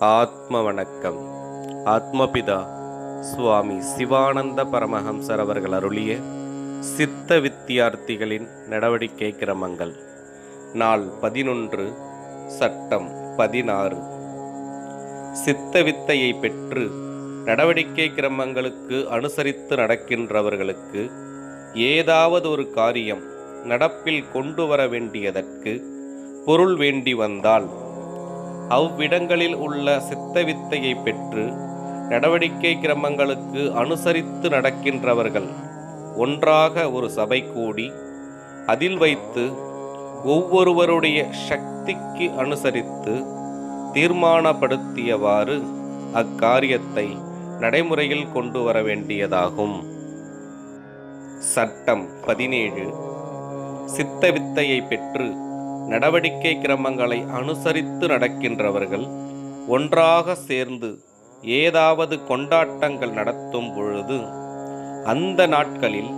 ஆத்ம வணக்கம் ஆத்மபிதா சுவாமி சிவானந்த பரமஹம்சர் அவர்கள் அருளிய சித்த வித்தியார்த்திகளின் நடவடிக்கை கிரமங்கள். நாள் பதினொன்று சட்டம் பதினாறு. சித்த வித்தையை பெற்று நடவடிக்கை கிரமங்களுக்கு அனுசரித்து நடக்கின்றவர்களுக்கு ஏதாவது ஒரு காரியம் நடப்பில் கொண்டு வர வேண்டியதற்கு பொருள் வேண்டி வந்தால் அவ்விடங்களில் உள்ள சித்த வித்தையை பெற்று நடவடிக்கை கிரமங்களுக்கு அனுசரித்து நடக்கின்றவர்கள். ஒன்றாக ஒரு சபை கூடி அதில் வைத்து ஒவ்வொருவருடைய சக்திக்கு அனுசரித்து தீர்மானப்படுத்தியவாறு அக்காரியத்தை நடைமுறையில் கொண்டு வர வேண்டியதாகும். சட்டம் பதினேழு. சித்த வித்தையை பெற்று நடவடிக்கை கிரமங்களை அனுசரித்து நடக்கின்றவர்கள் ஒன்றாக சேர்ந்து ஏதாவது கொண்டாட்டங்கள் நடத்தும் பொழுது அந்த நாட்களில்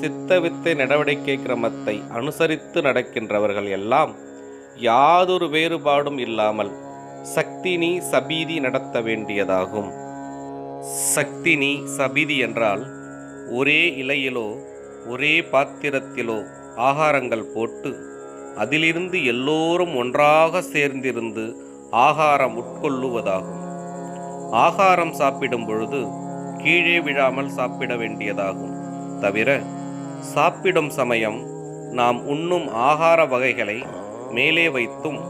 சித்தவித்தை நடவடிக்கை கிரமத்தை அனுசரித்து நடக்கின்றவர்கள் எல்லாம் யாதொரு வேறுபாடும் இல்லாமல் சக்தினி சபீதி நடத்த வேண்டியதாகும். சக்தினி சபீதி என்றால் ஒரே இலையிலோ ஒரே பாத்திரத்திலோ ஆகாரங்கள் போட்டு அதிலிருந்து எல்லோரும் ஒன்றாக சேர்ந்திருந்து ஆகாரம் உட்கொள்ளுவதாகும். ஆகாரம் சாப்பிடும் பொழுது கீழே விழாமல் சாப்பிட வேண்டியதாகும். தவிர சாப்பிடும் சமயம் நாம் உண்ணும் ஆகார வகைகளை மேலே வைத்தும்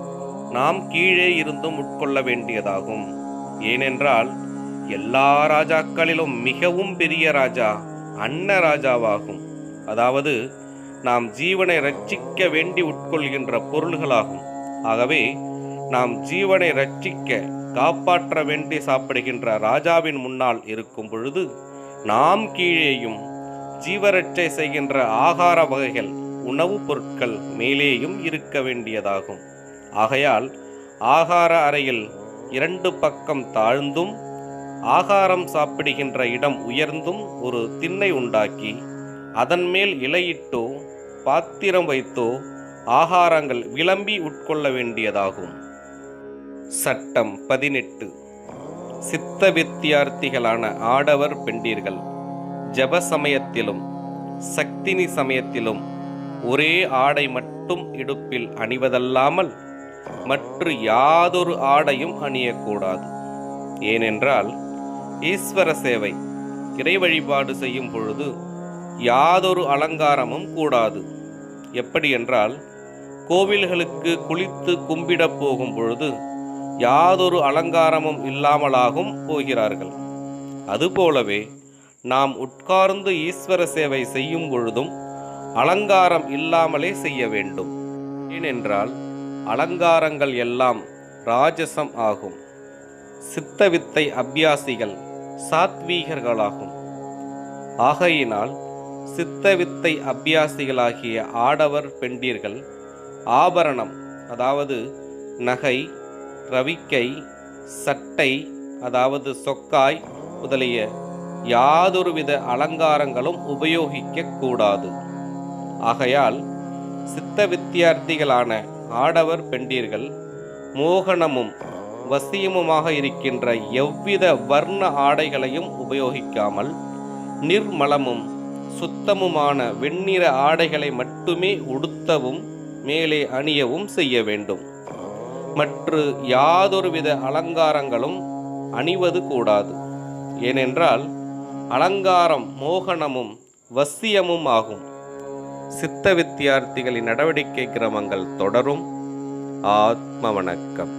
நாம் கீழே இருந்தும் உட்கொள்ள வேண்டியதாகும். ஏனென்றால் எல்லா ராஜாக்களிலும் மிகவும் பெரிய ராஜா அன்ன ராஜாவாகும். அதாவது நாம் ஜீவனை ரட்சிக்க வேண்டி உட்கொள்கின்ற பொருள்களாகும். ஆகவே நாம் ஜீவனை ரட்சிக்க காப்பாற்ற வேண்டி சாப்பிடுகின்ற ராஜாவின் முன்னால் இருக்கும் பொழுது நாம் கீழேயும் ஜீவரட்சை செய்கின்ற ஆகார வகைகள் உணவுப் பொருட்கள் மேலேயும் இருக்க வேண்டியதாகும். ஆகையால் ஆகார அறையில் இரண்டு பக்கம் தாழ்ந்தும் ஆகாரம் சாப்பிடுகின்ற இடம் உயர்ந்தும் ஒரு திண்ணை உண்டாக்கி அதன் மேல் இலையிட்டோ பாத்திரம் வைத்தோ ஆகாரங்கள் விளம்பி உட்கொள்ள வேண்டியதாகும். சட்டம் பதினெட்டு. சித்த வித்தியார்த்திகளான ஆடவர் பெண்டீர்கள். ஜப சமயத்திலும் சக்தினி சமயத்திலும் ஒரே ஆடை மட்டும் இடுப்பில் அணிவதல்லாமல் மற்ற யாதொரு ஆடையும் அணியக்கூடாது. ஏனென்றால் ஈஸ்வர சேவை இறை வழிபாடு செய்யும் பொழுது யாதொரு அலங்காரமும் கூடாது. எப்படி என்றால் கோவில்களுக்கு குளித்து கும்பிடப் போகும் பொழுது யாதொரு அலங்காரமும் இல்லாமலாகும் போகிறார்கள். அதுபோலவே நாம் உட்கார்ந்து ஈஸ்வர சேவை செய்யும் பொழுதும் அலங்காரம் இல்லாமலே செய்ய வேண்டும். ஏனென்றால் அலங்காரங்கள் எல்லாம் ராஜசம் ஆகும். சித்தவித்தை அபியாசிகள் சாத்வீகர்களாகும். ஆகையினால் சித்த வித்தை அபியாசிகளாகிய ஆடவர் பெண்டீர்கள் ஆபரணம் அதாவது நகை ரவிக்கை சட்டை அதாவது சொக்காய் முதலிய யாதொருவித அலங்காரங்களும் உபயோகிக்க கூடாது. ஆகையால் சித்த வித்தியார்த்திகளான ஆடவர் பெண்டீர்கள் மோகனமும் வசியமுமாக இருக்கின்ற எவ்வித வர்ண ஆடைகளையும் உபயோகிக்காமல் நிர்மலமும் சுத்தமுமான வெண்ணிற ஆடைகளை மட்டுமே உடுத்தவும் மேலே அணியவும் செய்ய வேண்டும். மற்ற யாதொருவித அலங்காரங்களும் அணிவது கூடாது. ஏனென்றால் அலங்காரம் மோகனமும் வசியமும் ஆகும். சித்த வித்தியார்த்திகளின் நடவடிக்கை கிரமங்கள் தொடரும். ஆத்ம வணக்கம்